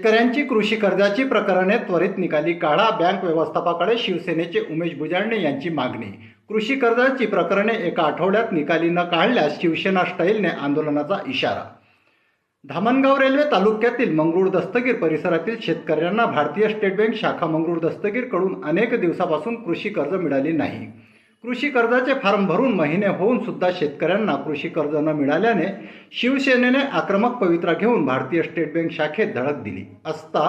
शेतकऱ्यांची कृषी कर्जाची प्रकरणे त्वरित निकाली काढा. बँक व्यवस्थापकाकडे शिवसेनेचे उमेश बुजाळणे यांची मागणी. कृषी कर्जाची प्रकरणे एका आठवड्यात निकाली न काढल्यास शिवसेना स्टाईलने आंदोलनाचा इशारा. धामणगाव रेल्वे तालुक्यातील मंगरूळ दस्तगीर परिसरातील शेतकऱ्यांना भारतीय स्टेट बँक शाखा मंगरूळ दस्तगीरकडून अनेक दिवसापासून कृषी कर्ज मिळाली नाही. कृषी कर्जाचे फॉर्म भरून महिने होऊन सुद्धा शेतकऱ्यांना कृषी कर्ज न मिळाल्याने शिवसेनेने आक्रमक पवित्रा घेऊन भारतीय स्टेट बँक शाखेत धडक दिली. असता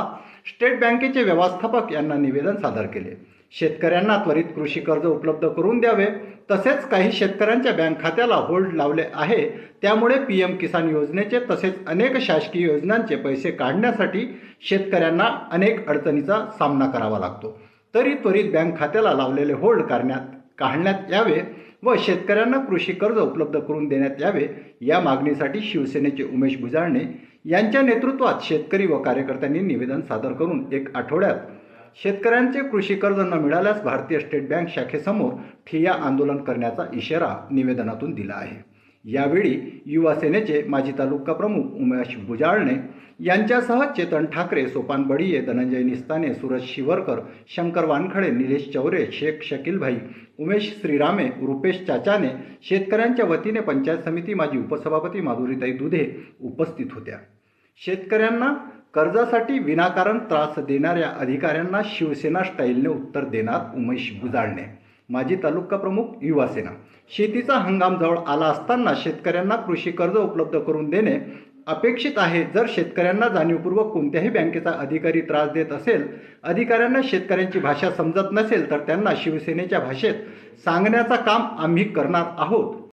स्टेट बँकेचे व्यवस्थापक यांना निवेदन सादर केले. शेतकऱ्यांना त्वरित कृषी कर्ज उपलब्ध करून द्यावे. तसेच काही शेतकऱ्यांच्या बँक खात्याला होल्ड लावले आहे. त्यामुळे पी एम किसान योजनेचे तसेच अनेक शासकीय योजनांचे पैसे काढण्यासाठी शेतकऱ्यांना अनेक अडचणीचा सामना करावा लागतो. तरी त्वरित बँक खात्याला लावलेले होल्ड करण्यात काढण्यात यावे व शेतकऱ्यांना कृषी कर्ज उपलब्ध करून देण्यात यावे या मागणीसाठी शिवसेनेचे उमेश भुजाळणे यांच्या नेतृत्वात शेतकरी व कार्यकर्त्यांनी निवेदन सादर करून एक आठवड्यात शेतकऱ्यांचे कृषी कर्ज न मिळाल्यास भारतीय स्टेट बँक शाखेसमोर ठिय्या आंदोलन करण्याचा इशारा निवेदनातून दिला आहे. यावेळी युवासेनेचे माजी तालुका प्रमुख उमेश बुजाळणे यांच्यासह चेतन ठाकरे सोपान बडिये धनंजय निस्ताने सूरज शिवरकर शंकर वानखडे निलेश चौरे शेख शकीलभाई उमेश श्रीरामे रुपेश चाचाने शेतकऱ्यांच्या वतीने पंचायत समिती माजी उपसभापती माधुरीताई दुधे उपस्थित होत्या. शेतकऱ्यांना कर्जासाठी विनाकारण त्रास देणाऱ्या अधिकाऱ्यांना शिवसेना स्टाईलने उत्तर देणार उमेश बुजाळणे माजी तालुका प्रमुख युवासेना शेतीचा हंगाम जवळ आला असताना शेतकऱ्यांना कृषी कर्ज उपलब्ध करून देणे अपेक्षित आहे. जर शेतकऱ्यांना जाणीवपूर्वक कोणत्याही बँकेचा अधिकारी त्रास देत असेल अधिकाऱ्यांना शेतकऱ्यांची भाषा समजत नसेल तर त्यांना शिवसेनेच्या भाषेत सांगण्याचं काम आम्ही करणार आहोत.